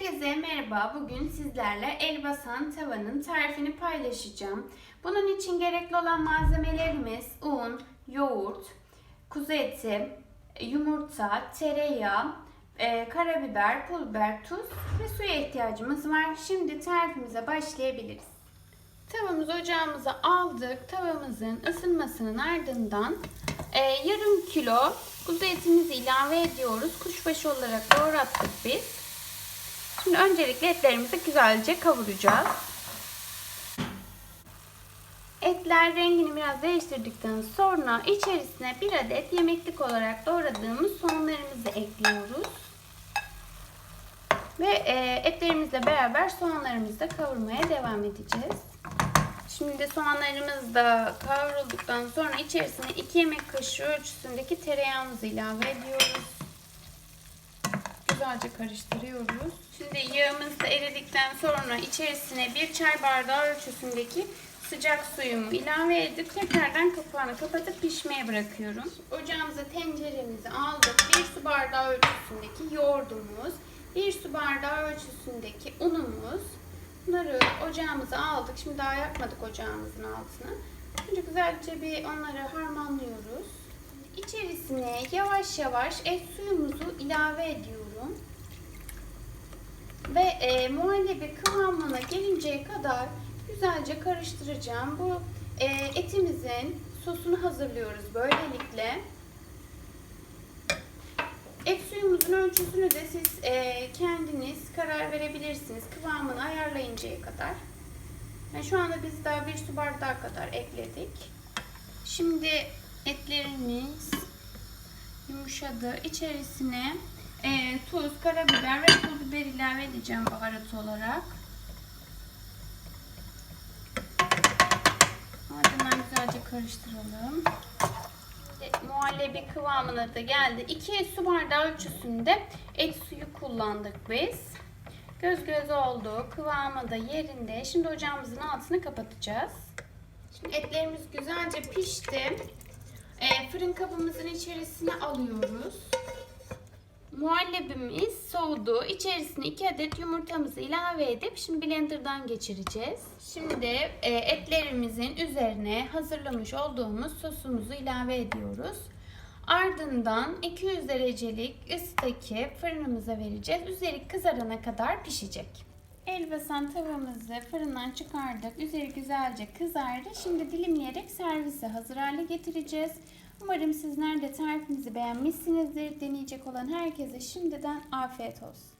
Herkese merhaba. Bugün sizlerle el basan tavanın tarifini paylaşacağım. Bunun için gerekli olan malzemelerimiz un, yoğurt, kuzu eti, yumurta, tereyağı, e, karabiber, pul biber, tuz ve suya ihtiyacımız var. Şimdi tarifimize başlayabiliriz. Tavamızı ocağımıza aldık. Tavamızın ısınmasının ardından e, yarım kilo kuzu etimizi ilave ediyoruz. Kuşbaşı olarak doğrattık biz. Şimdi öncelikle etlerimizi güzelce kavuracağız. Etler rengini biraz değiştirdikten sonra içerisine bir adet yemeklik olarak doğradığımız soğanlarımızı ekliyoruz. Ve e, etlerimizle beraber soğanlarımızı da kavurmaya devam edeceğiz. Şimdi soğanlarımız da kavrulduktan sonra içerisine 2 yemek kaşığı ölçüsündeki tereyağımızı ilave ediyoruz. Güzelce karıştırıyoruz. Şimdi yağımız da eridikten sonra içerisine 1 çay bardağı ölçüsündeki sıcak suyumu ilave edip tekrardan kapağını kapatıp pişmeye bırakıyorum. Ocağımıza tenceremizi aldık. 1 su bardağı ölçüsündeki yoğurdumuz, 1 su bardağı ölçüsündeki unumuz, Bunları ocağımıza aldık. Şimdi daha yakmadık ocağımızın altını. Önce güzelce bir onları harmanlıyoruz. İçerisine yavaş yavaş et suyumuzu ilave ediyorum. Ve e, muhallebi kıvamına gelinceye kadar güzelce karıştıracağım. Bu e, etimizin sosunu hazırlıyoruz böylelikle. Et suyumuzun ölçüsünü de siz e, kendiniz karar verebilirsiniz. Kıvamını ayarlayıncaya kadar. Yani şu anda biz daha bir su bardağı kadar ekledik. Şimdi etlerimiz yumuşadı. İçerisine e, tuz, karabiber ve pul biber ilave edeceğim baharat olarak. Ardından güzelce karıştıralım muhallebi kıvamına da geldi. 2 su bardağı ölçüsünde et suyu kullandık biz. Göz göz oldu. Kıvamı da yerinde. Şimdi ocağımızın altını kapatacağız. Şimdi etlerimiz güzelce pişti. E, fırın kabımızın içerisine alıyoruz. Muhallebimiz soğudu. İçerisine 2 adet yumurtamızı ilave edip şimdi blenderdan geçireceğiz. Şimdi e, etlerimizin üzerine hazırlamış olduğumuz sosumuzu ilave ediyoruz. Ardından 200 derecelik ısıdaki fırınımıza vereceğiz. Üzeri kızarana kadar pişecek. Elbasan tavamızı fırından çıkardık. Üzeri güzelce kızardı. Şimdi dilimleyerek servise hazır hale getireceğiz. Umarım sizler de tarifimizi beğenmişsinizdir. Deneyecek olan herkese şimdiden afiyet olsun.